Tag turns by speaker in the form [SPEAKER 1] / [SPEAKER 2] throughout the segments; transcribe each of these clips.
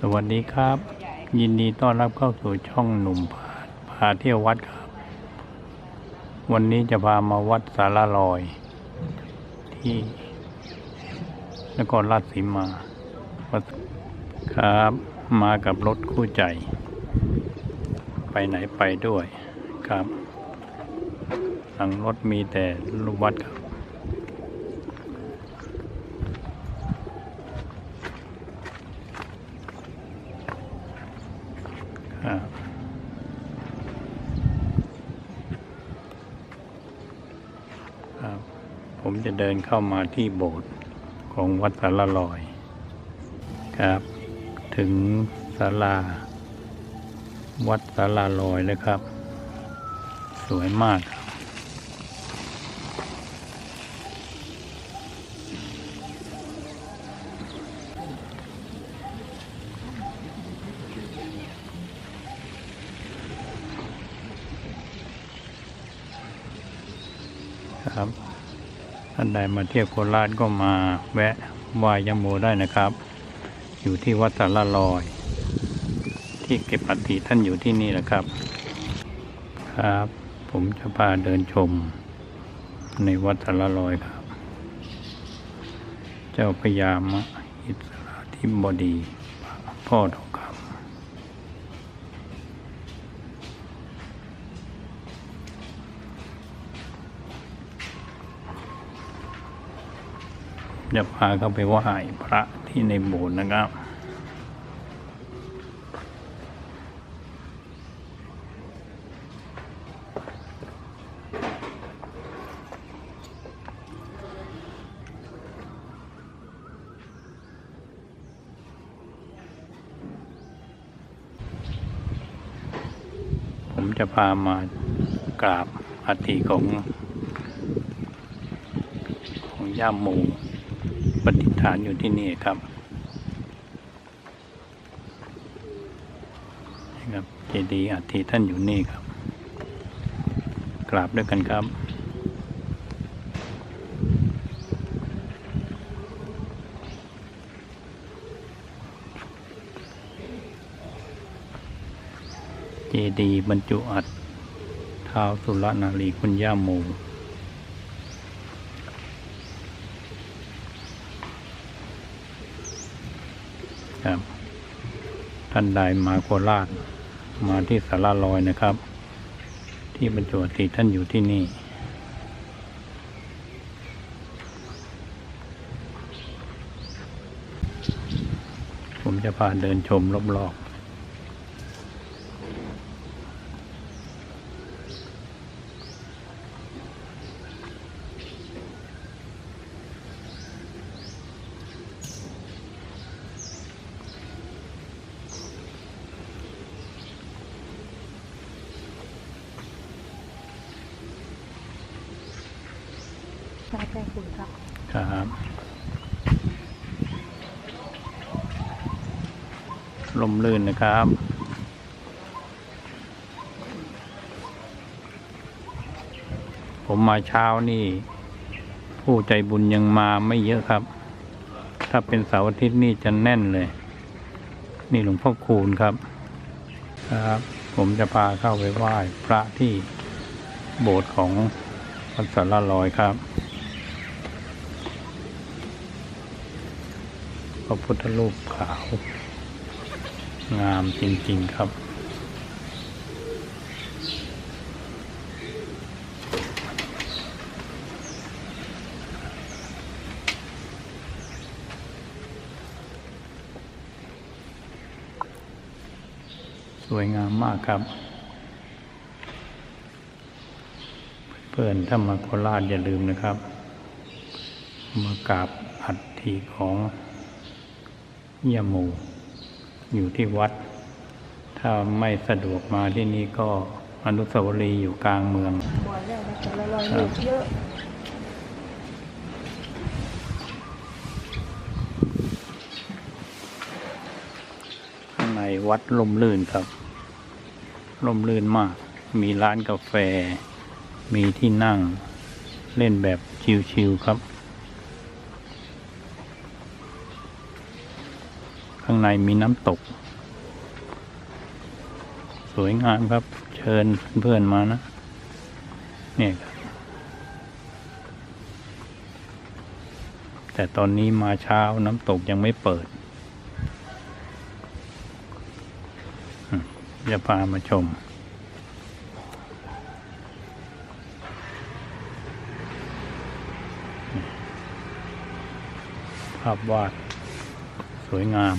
[SPEAKER 1] สวัสดีครับ ยินดีต้อนรับเข้าสู่ช่องหนุ่มพาพาเที่ยววัดครับ วันนี้จะพามาวัดสารลอย ที่นครราชสีมาวัดครับ มากับรถคู่ใจ ไปไหนไปด้วยครับ หลังรถมีแต่รูปวัดครับครับ ผม จะเดินเข้ามาที่โบสถ์ของวัดสารลอยครับ ถึงศาลา วัดสารลอยแล้วครับ สวยมากครับครับ ท่านใดมาเที่ยวโคราชก็มาแวะไหว้ยมโมได้นะครับ อยู่ที่วัดสารลอย ที่เก็บอัฐิท่านอยู่ที่นี่แหละครับ ครับ ผมจะพาเดินชม ในวัดสารลอยครับ เจ้าพญามอิสราธิบดี พ่อทองคำ จะพาเข้าไปไหว้พระที่ในโบสถ์นะครับ ผมจะพามากราบอัฐิของของย่าโม ปฏิษฐานอยู่ที่นี่ครับนี่ครับเจดีย์อัฐิท่านอยู่นี่ครับ กราบด้วยกันครับเจดีย์บรรจุอัฐท้าวสุรนารีคุณย่าโม ครับท่านใดมาโคราชมาที่สาราลอยนะครับ ที่บรรจุติท่านอยู่ที่นี่ ผมจะพาเดินชมรอบๆ
[SPEAKER 2] ใช่ใช่คุณครับ
[SPEAKER 1] ครับ ลมลื่นนะครับผมมาเช้านี่ ผู้ใจบุญยังมาไม่เยอะครับ ถ้าเป็นเสาร์อาทิตย์นี่จะแน่นเลย นี่หลวงพ่อคูณครับ ครับ ผมจะพาเข้าไปไหว้พระที่โบสถ์ของวัดสารลอยครับ พระพุทธรูปขาว งามจริง ๆ ครับ สวยงามมากครับ เพื่อนถ้ามาโคราชอย่าลืมนะครับ มากราบอัฐิของ เยี่ยมหมู่ อยู่ที่วัด ถ้าไม่สะดวกมาที่นี่ก็อนุสาวรีย์อยู่กลางเมือง
[SPEAKER 2] บ่อยแล้วนะแต่ละรอยลูกเยอะ
[SPEAKER 1] ข้างในวัดลมลื่นครับลมลื่นมาก มีร้านกาแฟ มีที่นั่ง เล่นแบบชิลๆครับ ข้างในมีน้ำตก สวยงามครับ เชิญเพื่อนๆมานะ เนี่ยครับ แต่ตอนนี้มาเช้าน้ำตกยังไม่เปิด จะพามาชมภาพวาด สวยงาม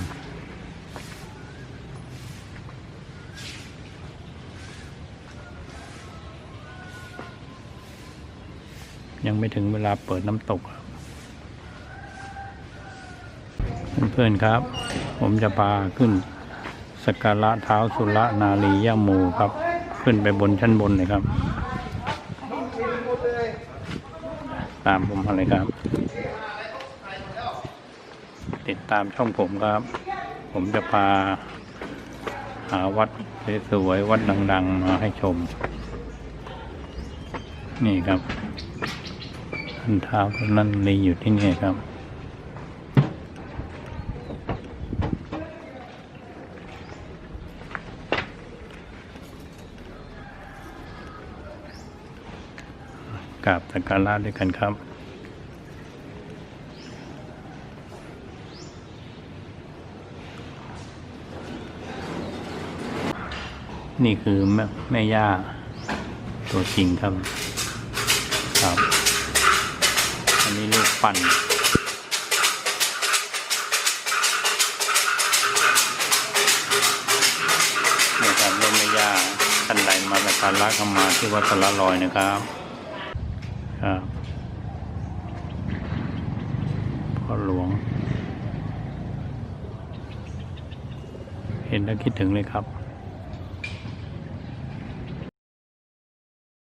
[SPEAKER 1] ยังไม่ถึงเวลาเปิดน้ำตกครับเพื่อนๆครับ ผมจะพาขึ้นสกการะเท้าสุรนารีย่าโมครับ ขึ้นไปบนชั้นบนเลยครับ ตามผมมาเลยครับ ติดตามช่องผมครับ ผมจะพาหาวัดสวยๆวัดดัง ๆ มาให้ชม นี่ครับ ท่านเท้าท่านนั่นลีอยู่ที่นี่ครับ กราบสักการะด้วยกันครับนี่คือแม่แม่ย่าตัวจริงครับ ปั่นนี่ครับลูกแม่ย่าท่านใดมาสักการะเข้ามาที่วัดสระลอยนะครับครับพ่อหลวง เห็นแล้วคิดถึงเลยครับ